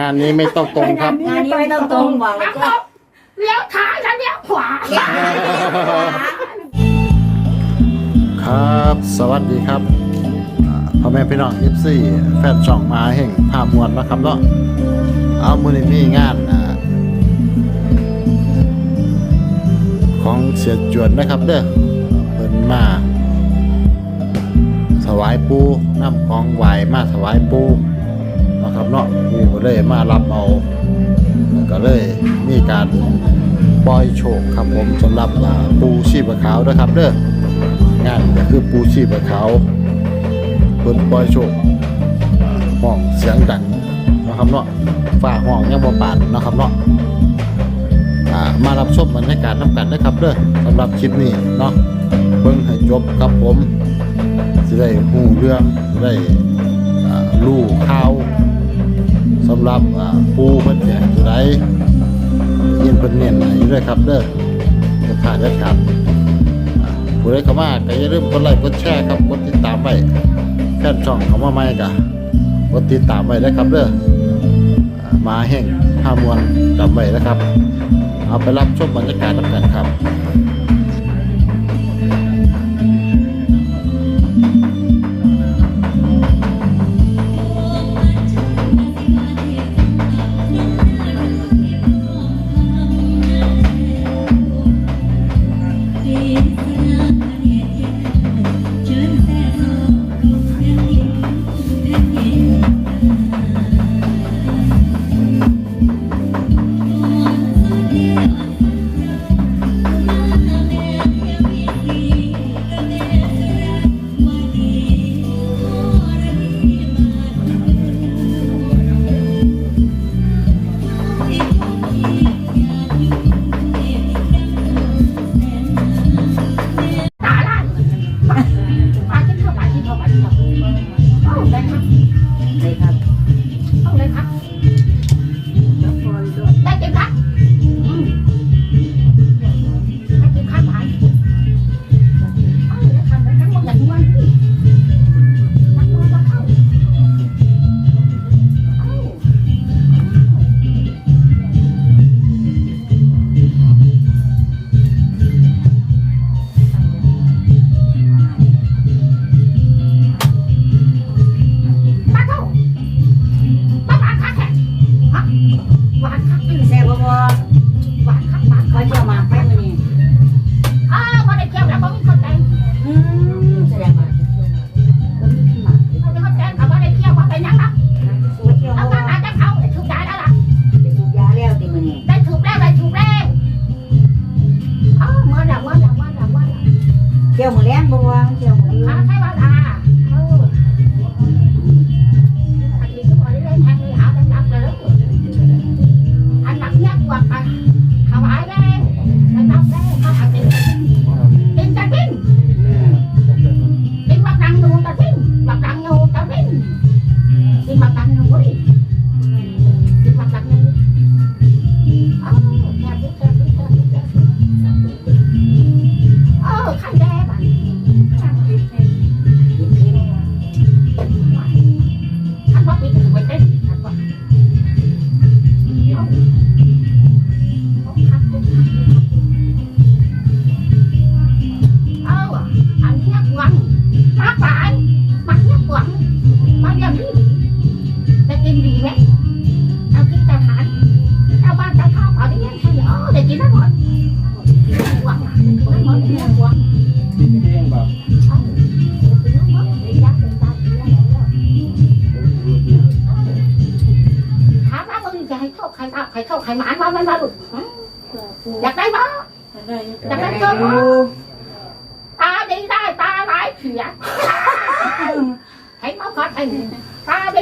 งานนี้ไม่ต้องตรงครับ งานนี้ไม่ต้องตรงบอกเลยทั้งหมจ้ะดเลี้ยวซ้ายและเลี้ยวขวา ครับ สวัสดีครับอ่าพ่อแม่พี่น้องเอฟซีแฟนช่องมาแห่งภาพมวลนะครับเนาะเอามือนี้มีงานอ่าของเสียจวนนะครับเด้อเพิ่นมาถวายปูน้ำของไหวมาถวายปู นะครับเนาะปูก็เลยมารับเอาก็เลยมีการปล่อยโชคครับผมสำหรับปูชีพขาวนะครับเด้องานก็คือปูชีพเขาเพิ่นปล่อยโชคอ่าห้องเสียงดังนะครับเนาะฝ้าห้องยังบ่ปานนะครับเนาะมารับชมบรรยากาศน้ำกันนะครับเด้อสำหรับคลิปนี้เนาะเบิ่งให้จบครับผมสิได้ฮู้เรื่องได้อ่ารู้ข่าว สำหรับปูเพิ่นจะจะได้ยินเพิ่นเน้นให้อยู่ด้วยครับเด้อจะผ่านได้ครับผู้ใดเข้ามาก็อย่าลืมกดไลค์กดแชร์ครับกดติดตามไว้แฟนช่องเข้ามาใหม่ก็กดติดตามไว้นะครับเด้อมาแห่งห้ามวนจำไว้นะครับ เอาไปรับชมบรรยากาศกันครับ เหรอได้กินได้หมดหวังได้หมดได้หวังเอากินได้หมดได้ยักได้ยักได้ถามว่ามึงจะให้เข้าใครเอาใครเข้าใครหมานมาไม่มาลูกอยากได้บ่อยากได้ก็บ่ตาดีได้ตาร้ายเสีย thấy nó có thành ta đi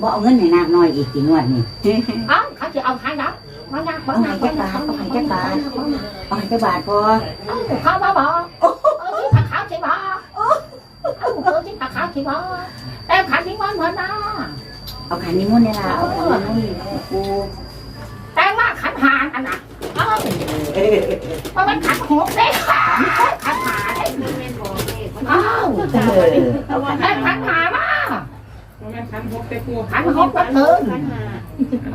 บ่เอาเงินให้นากน้อยอีกติงวดนี้ ấu เขา chỉ ông hai đó nó nha bó nha bó nha bó nha bó nha เอาให้จักบาทพอ không bó bó ơ chứ thật khảo chị bó ơ chứ thật khảo chị bó แต่ขันนี้มันเหมือนนะเอาขันนิมนต์เนี่ยล่ะเอาขันนิมนต์ปูแต่ว่าขันหาอันน่ะเออเพราะมันขันหกได้ขาขันหาได้อ้าวเออเอาขันแต่ขันหามาแม่นขันหกแต่ปูขันหกก็เกิน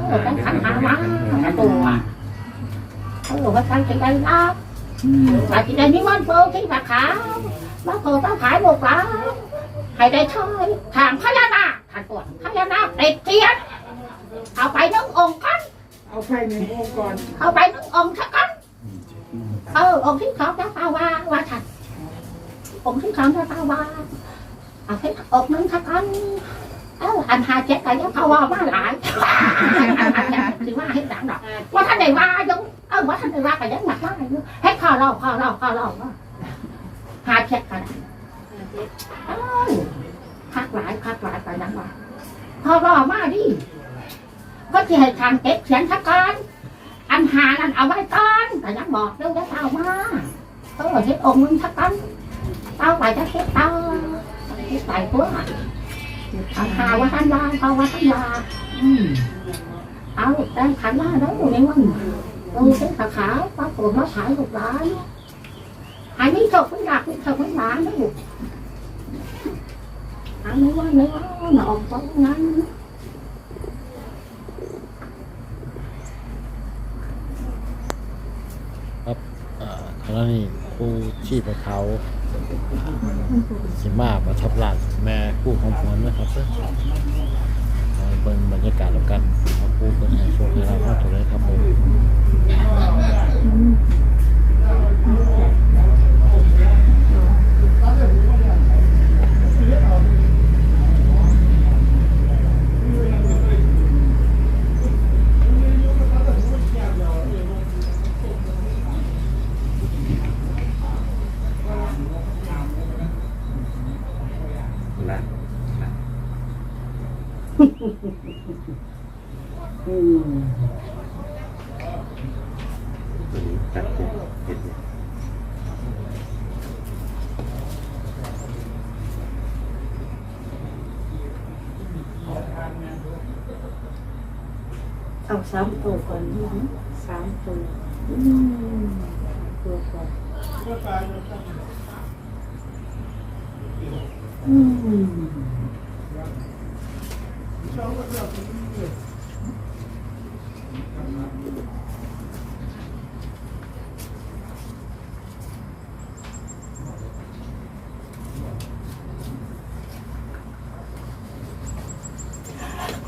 เออต้องขันหามาตัวเออว่าขันจะได้รับแต่ที่ได้นิมนต์เปิดที่ตะขาวมาเปิดตาขายบอกว่าให้ได้ช่วยทางพญานาคทางตัวพญานาคติดเทียนเอาไปนึ่งองค์กันเอาไฟในวงองค์ก่อนเอาไปนึ่งองค์สักกันเออองค์ที่เขาจะตาว่าว่าฉันองค์ที่เขาจะตาว่าเอาให้องค์นึงสักกัน เอออันหาเจ็ดแต่ยังเขาว่ามาหลายถือว่าให้ดังดอกว่าท่านไหนว่ายังเออว่าท่านไหนว่าก็ยังหนักว่าอยู่ให้ข้าวเราข้าวเราข้าวเราหาเจ็ดกันเออคักหลายคักหลายไปยังว่าข้าวเรามาดิก็จะให้ทางเก็บเขียนสักกันอันหานั่นเอาไว้ก่อนแต่ยังบอกเรื่องจะเอามาเออเฮ็ดองค์มึงสักกันเอาไปจะเฮ็ดเอาเฮ็ดไปตัว เอันหาว่าท่านลาเขาว่าท่านลาอืมเอาแต่ขันลาแล้วในวันเออเป็นขาขาวปลาโผล่มาขายลูกหลานอันนี้จ้าคุณอยากคุณจ้าคุณหลานนะลูกอันนี้ว่าเนื้อหนอกตรงนั้นครับอ่าคณะนี้ครูชีพเขา สิมาประทับร่างแม่คู่ของผมนะครับเพื่อนเบิ่งบรรยากาศแล้วกันเอาครู่เป็นให้โชคให้เรามากเลยครับผม นะ อืม ตัวนี้ตัดเป็นเห็ดเนี่ย เอาสามตัวก่อนสามตัวอืมตัวก่อนอืม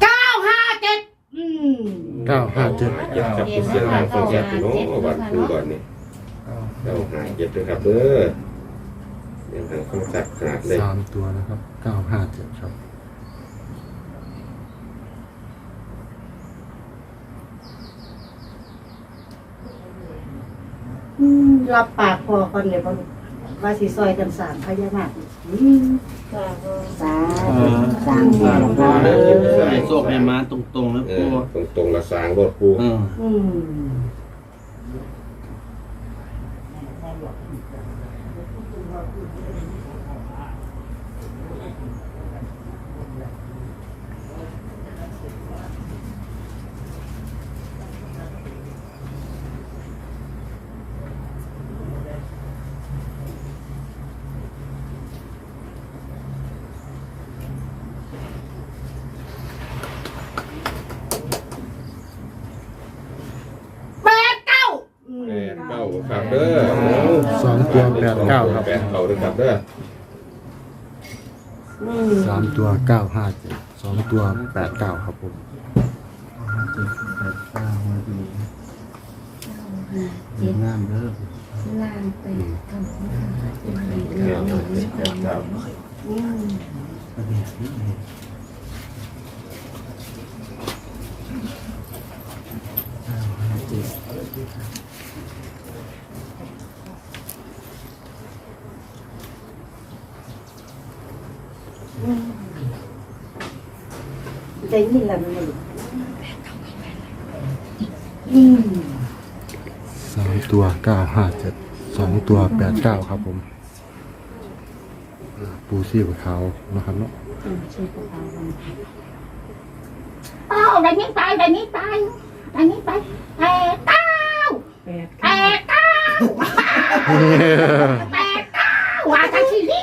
เก้าห้าเจ็ดอืม เก้าห้าเจ็ดเจ็ดครับผู้เสียงหายคนแก่พี่น้องเอาบัตรครูก่อนนี่เราหายเจ็บเลยครับเด้อยังทางข้างสัตว์ขนาดเลยสามตัวนะครับเก้าห้าเจ็ดครับอืมรับปากพอก่อนเลยพ่อลูก ว่าสิซอยกันสามพญานาคอืมสาธุสามสามตัวเด้เด้ออให้โชคให้มาตรงๆนะเอปูอตรงตรงๆละสางรถครูเออ อืม แปดเก้า แปดเก้าครับเด้อ สอง ตัว แปดเก้าครับ แปดเก้าเด้อครับเด้ออืมสามตัวเก้าห้าเจ็ดสองตัวแปดเก้าครับผมงามเด้อครับอืมใจนี่แห ละมันเลยอืมสามตัวเก้าห้าเจ็ดสองตัวแปดเก้าครับผม ปูซี่กับเขานะครับเนาะอืมชื่อพวกเขามันเอ้าได้นี้ไปได้นี้ไปได้นี้ไปแปดเก้าแปดแปดเก้าแปดเก้าว่าจังสิดิ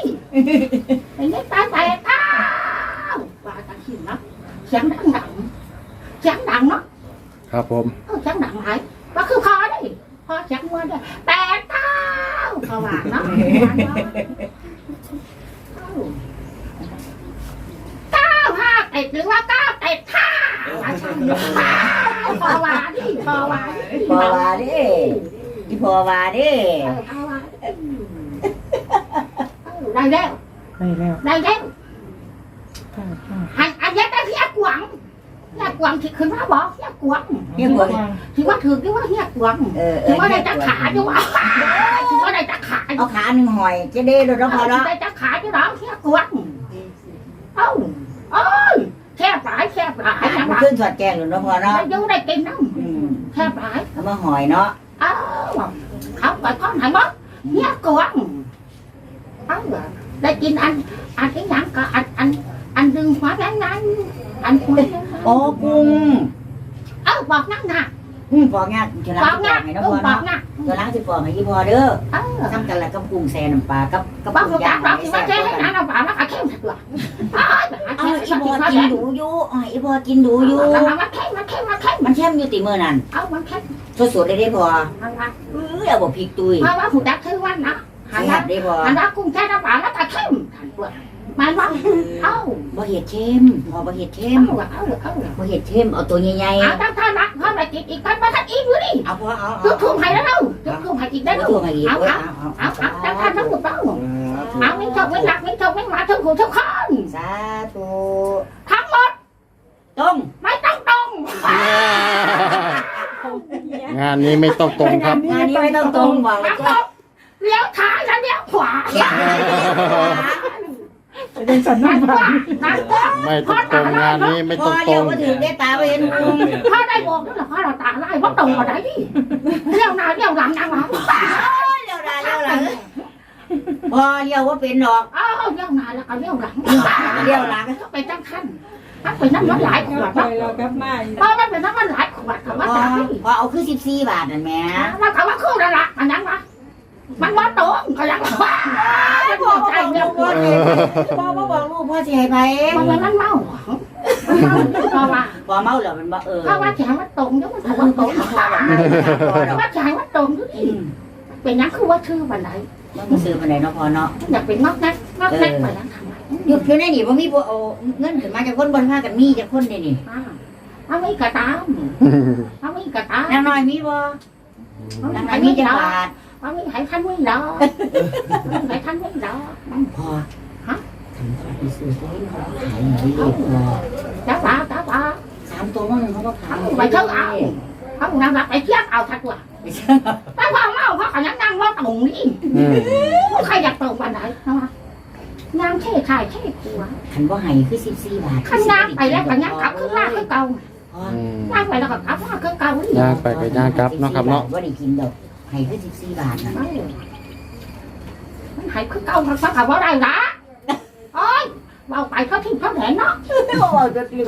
ได้นี้ไปแปดเก้าว่าจังสิเนาะเสียงดังดังเสียงดังเนาะครับผมเออเสียงดังไหนก็คือพอได้พอเสียงมวนได้แปดเก้าเขาว่าเนาะเก้าห้าเอ็ดหรือว่าเก้าเอ็ดห้าว่าจังพอว่าดิพอว่าดิพอว่าเด้อีพอว่าเด้เออเอาว่าเออได้แล้วได้แล้วได้แล้วเก้าห้าหันอันนี้ได้เฮียกวางเฮียกวางที่ขึ้นมาบอกเฮียกวางเรียกว่าที่ว่าถือที่ว่าเฮียกวางเออเอที่อว่าได้จะขาอยู่ว่าที่ว่าได้จะขาอเอายู่ขาหนึ่งหอยจะได้โดนแล้วพอเนาะได้จะขาอยู่แล้วเฮียกวางเอ้าเอ้ยแค่ปลายแค่ปลายนะมันวะขึ้นสอดแกงหรือแล้วพอเนาะได้อยูได้กินน้อืมำแค่ปลายเอามาหอยเนาะเอ้าเขาไปท่อนไหนมั้งเฮียกวางเอ้าได้กินอันอันที่ยังก็อันอัน อันดึงหัวนั้นนั้นอันหัวนั้นโอ้กุ้งเอ้าบอกนั่งนะอืมปอกงากจะบล้าองกสิปนะอกให้เนาะกูพอบอเนาะกนะจะล้างสิปอกให้อีพอเด้อเออทำกันละกับกุ้งแซ่น้ำปลากับกับบอกกุ้กูงจัย่ากงบอกให้ที่แซ่ว่าบเจ๊ให้กันน้ำปลาแล้วก็เข้มสักตัวอ้าวเอาอีพอกินดูอยู่เอาอีพอกินดูอยู่มันเข้มมันเข้มมันเข้มมันแช่มอยู่ติมือนั่นเอามันเข้มสดๆเลยได้พอมันว่าเออเอาบ่พริกตุยเพราะว่าผู้ดักคือวันนะหันแซ่ละบได้พอหันละกุ้งแช่น้ำปลาแล้วก็เข้มทันตัว มันว่าเอ้าบ่เห็ดเข้มพอบ่เห็ดเข้มเอ้าเอ้าเอ้าบ่เห็ดเข้มเอาตัวใหญ่เอาตั้งท่านักเขาไปกินอีกกันมาทันอีกอยู่ดิๆเอาพอเอาจุเอาดทุ่มให้แล้วจุดทุ่มให้อีกได้เอาดูตัวมาอีกเอาเว้ยเอาเอาเอาเอาเอาตั้งท่าทั้งหมดเต้าเอาไม่ชอบไม่หนักไม่ชอบไม่มาทั้งหูทั้งข้อนสาธุทั้งหมดต้มไม่ต้องตรงงานนี้ไม่ต้องตรงครับงานนี้ไม่ต้องตรงบอกเลยทั้งหมก็ดเลี้ยวซ้ายและเลี้ยวขวา เป็นสันนั่นินบาว่าตนั่นว่าไม่ต้องตรงงานนี้ไม่พต้อองตรเดี๋ยวงก็ถึงได้ตาไปเห็นพุงพ่อได้บอกนั่นแหละพ่อเราตาไล่พ่อตรงมาได้ดิเลี้ยวหน้าเลี้ยวหลังนะวะเลี้ยวได้เลี้ยวหลังพอเลี้ยวว่าเป็นดอกอ้าเลี้ยวหน้าแล้วก็เลี้ยวหลังเลี้ยวหลังก็ไปจังขั้นมันเป็นน้ำมันหลายขวดปล่นะอยเรากลับมาเพราะมันเป็นน้ำมันหลายขวดกับว่าตายพอเอาคือสิบสี่บาทนั่นแม่มันกับว่าคู่ละละมันยังวะ มันว่าตรงก็ยังว่ามันพ่อบอกก็ใจบอกเดียวลูกพ่อสิพ่อก็บอกลูกพ่อสิให้ไปมันเป็นมันเมาเพราะว่าพอเมาแล้วมันบ่เออเพราะว่าแขนมันตรงแล้วมันเอาถูกคว่านตโตรงถามพ่อดอกว่าแขนมันตรงทุกทีเป็นยังคือว่าชื่อวันไหนมันซื้อมาไหนเนาะพอเนาะอยากเป็นงอกแงกงอกแงกไปยังทำไมหยุดอยู่ในนี่บ่มีบ่เอาเงินขึ้นมาจากคนบนพากันมีจากคนเด้นี่เอาไม่กระตามเอาไม่กระตามนางน้อยมีบ่นางน้อยมีจักบาท เอาไม่ให้ท่านไม่รอให้ท่านไม่รอพอฮะทำไปซื้อตัวนี้เขาขายหน่อยดิพอจ้าบ้าจ้าบ้าสามตัวนั่นเขาก็ขายไปเช่าเอาเขานำรับไปเทียบเอาทักว่าแต่ว่าเมาเขาขยันนั่งรถตรงนี้อืมใครอยากตรงวันไหนนะงามเท่ขายเท่ขัวขันบ่ให้คือสิบสี่บาทขันงามไปแล้วก็ยังกลับขึ้นมาคือเก่าพออืมย่างไปแล้วก็กลับมาคือเก่าอีกย่างไปก็ย่างกลับเนาะครับเนาะบ่ได้กินดอก ให้คือสิบสี่บาทน่ะมันหายคือเก่ามันสักว่าได้ละโอ้ยเราไปเขาทิ้งเขาแหนเนาะบ่เอาจะตี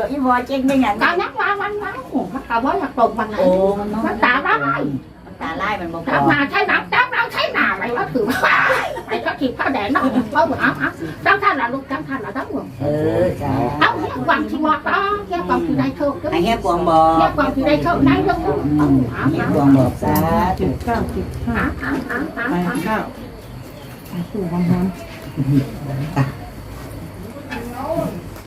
ดอกอีบ่เจ๊งได้หยังกานักว่าวันนั้นมันกะว่าอยากตกวันไหนโอ้มันน้อยมันตาร้ายมันต